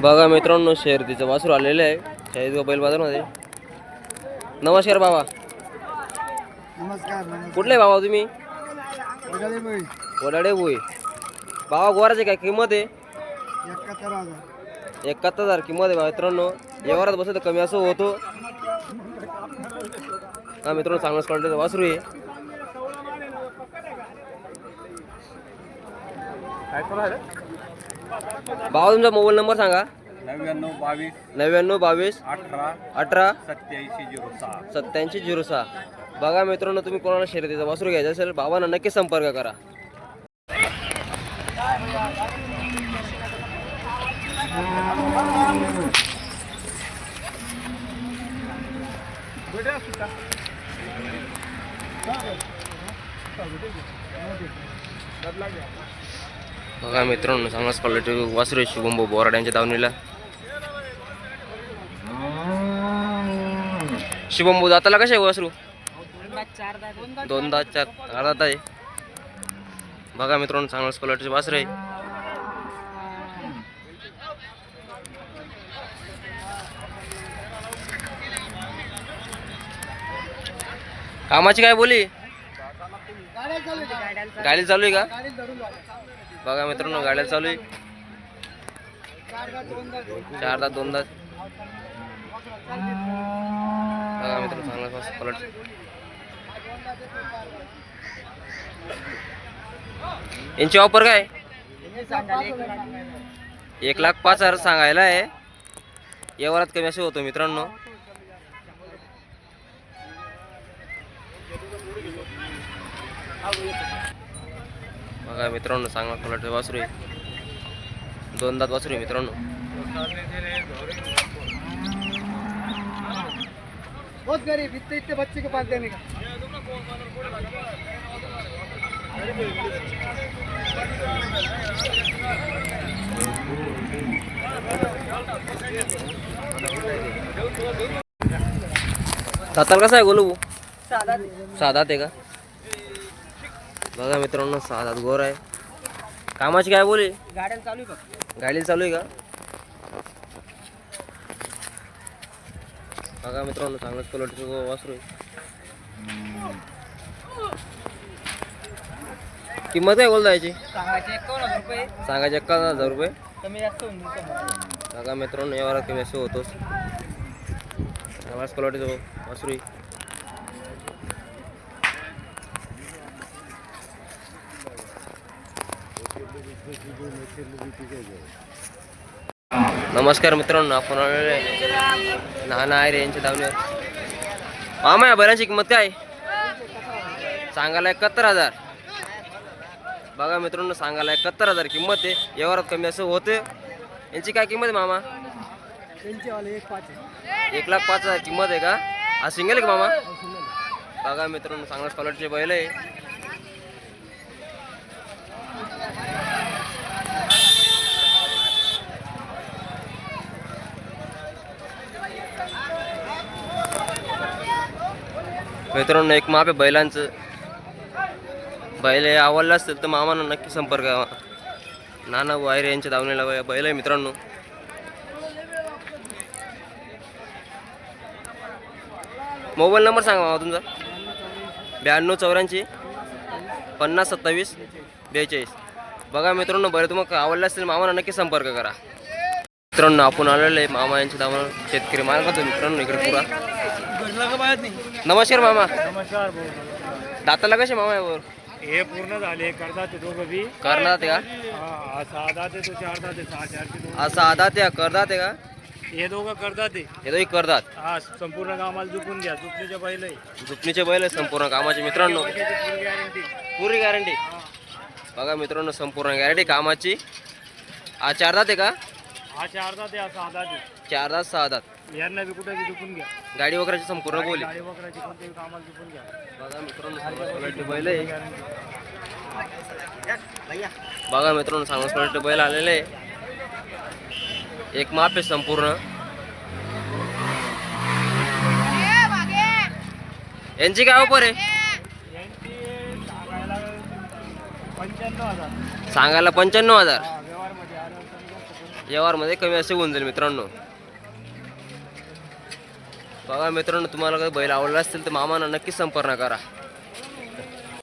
बघा मित्रांनो शर्यतीचं वासरू आलेलं आहे. शाहीद बैल बाजारमध्ये नमस्कार बाबा. नमस्कार कुठले बाबा तुम्ही? वडाडे भोई बाबा गोराचे काय किंमत आहे? एकाहत्तर हजार. किंमत आहे मित्रांनो. व्यवहारात बसत कमी असं होतो. हा मित्रांनो चांगलाच क्वालिटीचं वासरू आहे. बाबा तुमचा मोबाईल नंबर सांगा. नव्याण्णव बावीस नव्याण्णव बावीस अठरा अठरा सत्याऐंशी झिरो सहा. सत्याऐंशी झिरो सहा. बघा मित्रांनो तुम्ही कोणाला शर्यतीचा वासरू घ्यायचा असेल बाबांना नक्की संपर्क करा. बघा मित्रांनो चांगलाच क्वालिटी वासरू आहे शुभम बोराड यांच्या दावणीला. शुभम भाऊ दाताला कशा आहे वासरू? दोनदा चार चार दात आहे. बघा मित्रांनो चांगलाच क्वालिटीचे वासरू आहे. कामाची काय बोली? गाडी चालू आहे का? बघा मित्रांनो गाड्या चालू आहे. चार दात दोन बघा मित्रांनो चांगला पलट. यांची ऑफर काय? एक लाख पाच हजार सांगायला आहे. व्यवहारात कमी असे होतो मित्रांनो. बघा मित्रांनो चांगला क्वालिटी वासरू आहे. दोन दात वासरू आहे मित्रांनो. बहुत गरीब इतने इतने बच्चे के पास देने का? दाताला कसा आहे गोलू? साधा आहे का? बघा मित्रांनो साधात गोर आहे. कामाची काय बोली? गाड्या चालू आहे बघ. गाडी चालू आहे का? बघा मित्रांनो चांगलंच क्वालिटीचं वासरू आहे. किंमत काय बोलता याची? सांगायचे एकावन्न हजार रुपये. सांगायचे एकावन्न हजार रुपये. कमी जास्त होऊन जाईल बघा मित्रांनो यावर कमी असं होतोच. चांगलाच क्वालिटीचं वासरू आहे. नमस्कार मित्रांनो आपण आलेलो आहे. नाना आहे रे यांच्या धावण्यावर. मामा या बैलांची किंमत काय? सांगायला एकाहत्तर हजार. बघा मित्रांनो सांगायला एकाहत्तर हजार किंमत आहे. व्यवहारात कमी असं होते यांची काय किंमत आहे मामा? एक लाख पाच हजार किंमत आहे का? हा सिंगल आहे का मामा? बघा मित्रांनो चांगल्या क्वालिटीचे बैल आहे मित्रांनो एक माप आहे बैलांचं. बैल हे आवडलं असेल तर मामानं नक्की संपर्क नाना वायरे यांच्या दावणीला बैल आहे मित्रांनो. मोबाईल नंबर सांगा मामा तुमचा. ब्याण्णव चौऱ्याऐंशी पन्नास सत्तावीस बेचाळीस. बघा मित्रांनो बरं तुम्हाला आवडलं असेल मामानं नक्की संपर्क करा. मित्रांनो आपण आलेलो आहे मामा यांच्या दावण शेतकरी मालकाचं मित्रांनो इकडे पुरा. नमस्कार मामा. नमस्कार दाताला कसे मामा यावर? हे पूर्ण झाले करतात ते दोघं बी. करणार ते का? सहा दाते तो चार दाते सहा आधा ते करतात ते का? हे दोघं करतात ते. हे दोघी करतात. हा संपूर्ण कामाला झुकून घ्या झुकण्याच्या पहिले. झुपणीचे बैल संपूर्ण कामाचे. मित्रांनो. गॅरंटी पुरी गॅरंटी बघा मित्रांनो संपूर्ण गॅरंटी कामाची. हा चार दात का? हा चार दाते हा सहा दाते चार दात सहा दात यांना बी कुठे बी झुकून घ्या. गाडी वगैरेची संपूर्ण बोली. गाडी वगैरेची कोणत्याही कामाला झुकून घ्या. बघा मित्रांनो चांगल्या क्वालिटी बैल आहे. बघा मित्रांनो बैल आलेले आहे. एक माप आहे संपूर्ण. यांची काय ऑफर आहे? यांची सांगायला पंच्याण्णव हजार सांगायला पंच्याण्णव हजार हा व्यवहारमध्ये कमी असे होऊन जाईल मित्रांनो. बघा मित्रांनो तुम्हाला काही बैल आवडला असतील तर मामांना नक्की संपर्क करा.